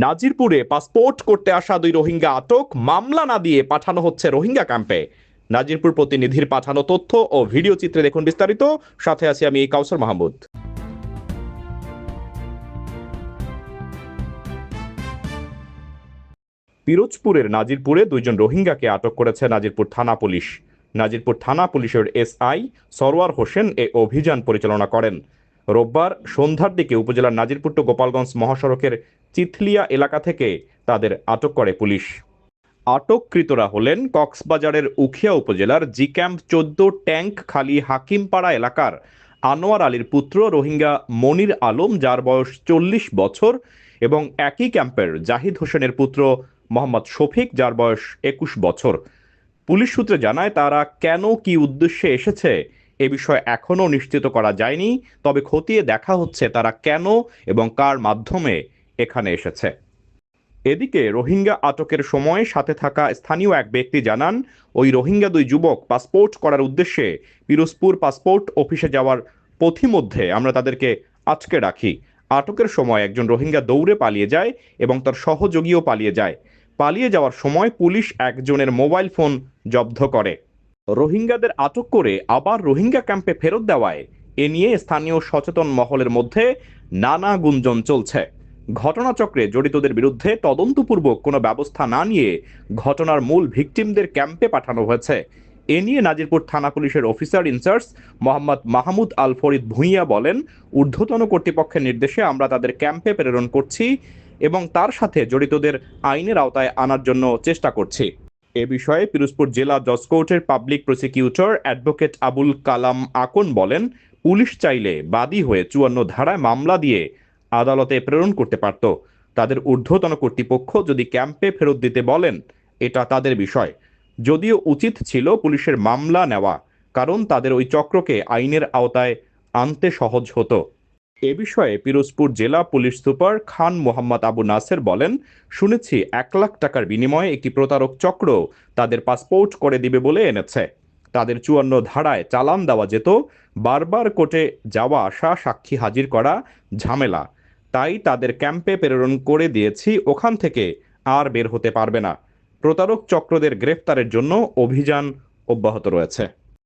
নাজিরপুরে passport করতে আসা দুই রোহিঙ্গা আটক। মামলা না দিয়ে পাঠানো হচ্ছে রোহিঙ্গা ক্যাম্পে। নাজিরপুর প্রতিনিধির পাঠানো তথ্য ও ভিডিও চিত্রে দেখুন বিস্তারিত। সাথে আছি আমি কাউসার মাহমুদ। পিরোজপুরের নাজিরপুরে দুইজন রোহিঙ্গাকে আটক করেছে নাজিরপুর থানা পুলিশ। নাজিরপুর থানা পুলিশের এসআই সরওয়ার হোসেন এ অভিযান পরিচালনা করেন। রোববার সন্ধ্যার দিকে উপজেলার নাজিরপুর টু গোপালগঞ্জ মহাসড়কের চিথলিয়া এলাকা থেকে তাদের আটক করে পুলিশ। আটককৃতরা হলেন কক্সবাজারের উখিয়া উপজেলার জি ক্যাম্প চোদ্দ ট্যাঙ্ক খালি হাকিমপাড়া এলাকার আনোয়ার আলীর পুত্র রোহিঙ্গা মনির আলম, যার বয়স চল্লিশ বছর, এবং একই ক্যাম্পের জাহিদ হোসেনের পুত্র মোহাম্মদ শফিক, যার বয়স একুশ বছর। পুলিশ সূত্রে জানায়, তারা কেন কি উদ্দেশ্যে এসেছে এ বিষয়ে এখনও নিশ্চিত করা যায়নি, তবে খতিয়ে দেখা হচ্ছে তারা কেন এবং কার মাধ্যমে এখানে এসেছে। এদিকে রোহিঙ্গা আটকের সময় সাথে থাকা স্থানীয় এক ব্যক্তি জানান, ওই রোহিঙ্গা দুই যুবক পাসপোর্ট করার উদ্দেশ্যে পিরোজপুর পাসপোর্ট অফিসে যাওয়ার পথিমধ্যে আমরা তাদেরকে আটকে রাখি। আটকের সময় একজন রোহিঙ্গা দৌড়ে পালিয়ে যায় এবং তার সহযোগীও পালিয়ে যায়। পালিয়ে যাওয়ার সময় পুলিশ একজনের মোবাইল ফোন জব্দ করে। রোহিঙ্গাদের আটক করে আবার রোহিঙ্গা ক্যাম্পে ফেরত দেওয়ায় এ নিয়ে স্থানীয় সচেতন মহলের মধ্যে নানা গুঞ্জন চলছে। ঘটনাচক্রে জড়িতদের বিরুদ্ধে তদন্তপূর্বক কোনো ব্যবস্থা না নিয়ে ঘটনার মূল ভিকটিমদের ক্যাম্পে পাঠানো হয়েছে। এ নিয়ে নাজিরপুর থানা পুলিশের officer in charge Mohammad Mahmud Al Farid Bhuiyan বলেন, ঊর্ধ্বতন কর্তৃপক্ষের নির্দেশে আমরা তাদের ক্যাম্পে প্রেরণ করছি এবং তার সাথে জড়িতদের আইনের আওতায় আনার জন্য চেষ্টা করছি। এ বিষয়ে পিরোজপুর জেলা জজ কোর্টের public prosecutor advocate Abul Kalam Akon বলেন, পুলিশ চাইলে বাদী হয়ে চুয়ান্ন ধারায় মামলা দিয়ে আদালতে প্রেরণ করতে পারত। তাদের ঊর্ধ্বতন কর্তৃপক্ষ যদি ক্যাম্পে ফেরত দিতে বলেন, এটা তাদের বিষয়। যদিও উচিত ছিল পুলিশের মামলা নেওয়া, কারণ তাদের ওই চক্রকে আইনের আওতায় আনতে সহজ হতো। এ বিষয়ে পিরোজপুর জেলা পুলিশ সুপার খান মোহাম্মদ আবু নাসের বলেন, শুনেছি এক লাখ টাকার বিনিময়ে একটি প্রতারক চক্র তাদের পাসপোর্ট করে দিবে বলে এনেছে। তাদের চুয়ান্ন ধারায় চালান দেওয়া যেত, বারবার কোর্টে যাওয়া আসা সাক্ষী হাজির করা ঝামেলা। তাই তাদের ক্যাম্পে প্রেরণ করে দিয়েছি, ওখান থেকে আর বের হতে পারবে না। প্রতারক চক্রদের গ্রেফতারের জন্য অভিযান অব্যাহত রয়েছে।